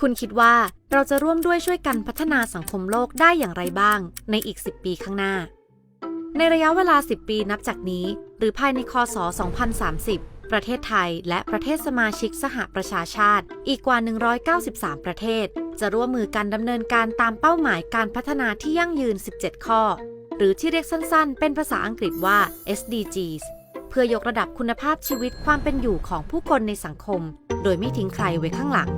คุณคิดว่าเราจะร่วมด้วยช่วยกันพัฒนาสังคมโลกได้อย่างไรบ้าง ในอีก 10 ปีข้างหน้า ในระยะเวลา 10 ปีนับจากนี้ หรือภายในคศ 2030 ประเทศไทยและประเทศสมาชิกสหประชาชาติ อีกกว่า 193 ประเทศ จะร่วมมือกันดำเนินการตามเป้าหมายการพัฒนาที่ยั่งยืน 17 ข้อ หรือที่เรียกสั้นๆ เป็นภาษาอังกฤษว่า SDGs เพื่อยกระดับคุณภาพชีวิตความเป็นอยู่ของผู้คนในสังคม โดยไม่ทิ้งใครไว้ข้างหลัง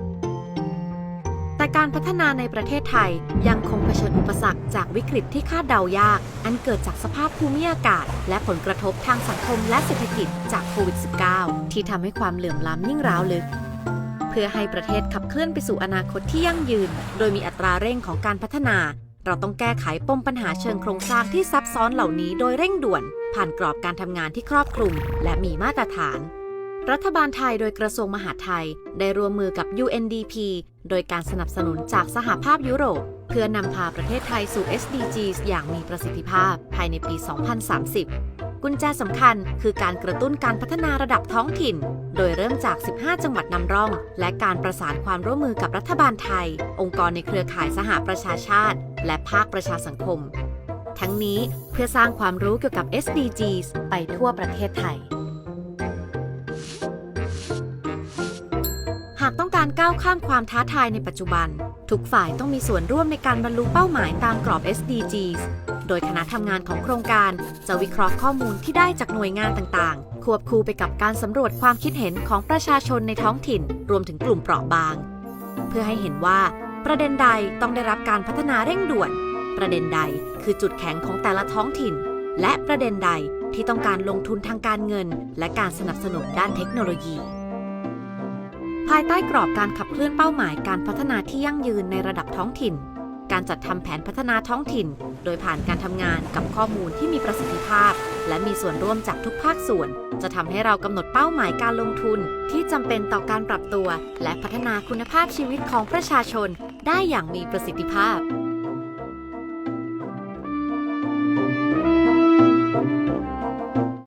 แต่การพัฒนาในประเทศไทยยังคงเผชิญอุปสรรคจากวิกฤตที่คาดเดายาก อันเกิดจากสภาพภูมิอากาศ และผลกระทบทางสังคมและเศรษฐกิจจากโควิด -19 ที่ทำให้ความเหลื่อมล้ำยิ่งร้าวลึก เพื่อให้ประเทศขับเคลื่อนไปสู่อนาคตที่ยั่งยืน โดยมีอัตราเร่งของการพัฒนา เราต้องแก้ไขปมปัญหาเชิงโครงสร้างที่ซับซ้อนเหล่านี้โดยเร่งด่วน ผ่านกรอบการทำงานที่ครอบคลุม และมีมาตรฐาน รัฐบาลไทยโดยกระทรวงมหาดไทย ได้ร่วมมือกับ UNDP โดยการสนับสนุนจากสหภาพยุโรป เพื่อนำพาประเทศไทยสู่ SDGs อย่างมีประสิทธิภาพภายในปี 2030 กุญแจสำคัญคือการกระตุ้นการพัฒนาระดับท้องถิ่น โดยเริ่มจาก 15 จังหวัดนำร่อง และการประสานความร่วมมือกับรัฐบาลไทย องค์กรในเครือข่ายสหประชาชาติ และภาคประชาสังคม ทั้งนี้เพื่อสร้างความรู้เกี่ยวกับ SDGs ไปทั่วประเทศไทย ข้ามความท้าทายในปัจจุบัน ทุกฝ่ายต้องมีส่วนร่วมในการบรรลุเป้าหมายตามกรอบ SDGs โดยคณะทำงานของโครงการ จะวิเคราะห์ข้อมูลที่ได้จากหน่วยงานต่างๆ ควบคู่ไปกับการสำรวจความคิดเห็นของประชาชนในท้องถิ่น รวมถึงกลุ่มเปราะบาง เพื่อให้เห็นว่า ประเด็นใดต้องได้รับการพัฒนาเร่งด่วน ประเด็นใดคือจุดแข็งของแต่ละท้องถิ่น และประเด็นใดที่ต้องการลงทุนทางการเงิน และการสนับสนุนด้านเทคโนโลยี ภายใต้กรอบการขับเคลื่อนเป้าหมายการพัฒนาที่ยั่งยืนในระดับท้องถิ่น การจัดทำแผนพัฒนาท้องถิ่น โดยผ่านการทำงานกับข้อมูลที่มีประสิทธิภาพ และมีส่วนร่วมจากทุกภาคส่วน จะทำให้เรากำหนดเป้าหมายการลงทุน ที่จำเป็นต่อการปรับตัว และพัฒนาคุณภาพชีวิตของประชาชน ได้อย่างมีประสิทธิภาพ